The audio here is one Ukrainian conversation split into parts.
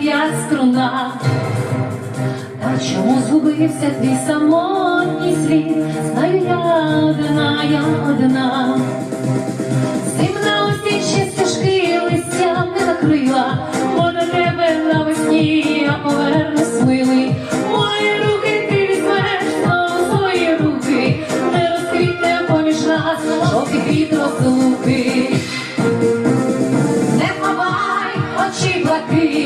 я струна, а чому згубився твій самотній світ? Знаю я одна, я одна, Зимна осінь ще стежки листя, не накрила, бо до тебе навесні я повернусь милий. Мої руки ти візьмеш на свої руки, не розквітне поміж нас, жовтий квіт. Не ховай очі блаки.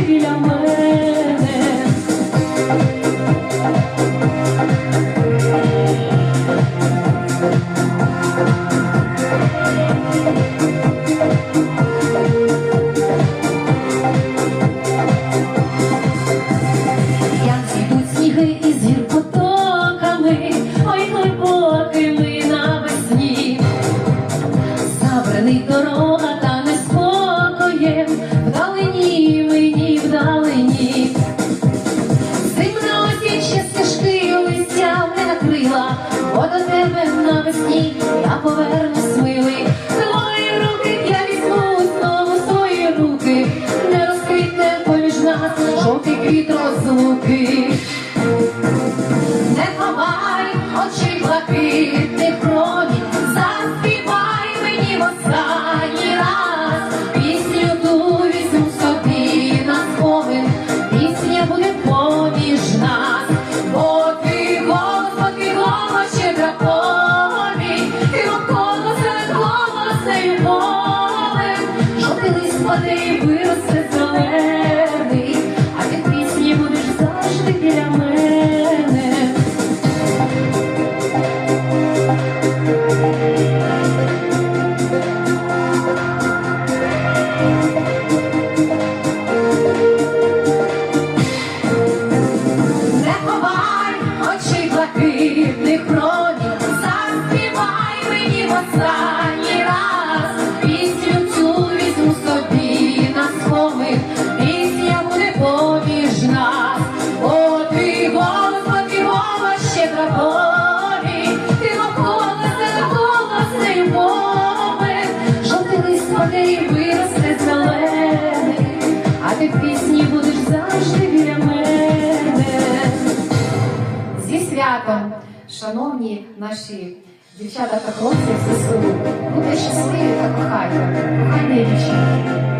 Завжди накрила, бо до тебе навесні я повернусь милий. Твої руки я візьму знову свої руки, не розквітне поміж нас жовтий квіт розлуки. Не ховай очі блакитних І виросте зелений, а від пісні будеш завжди біля мене. полі, ти околися, колосний мови, жовтий лист води і виросте зелений, а ти в пісні будеш завжди біля. Зі святом, шановні наші дівчата та хлопці, все свої, будьте щасливі та кохання, кохання вічі.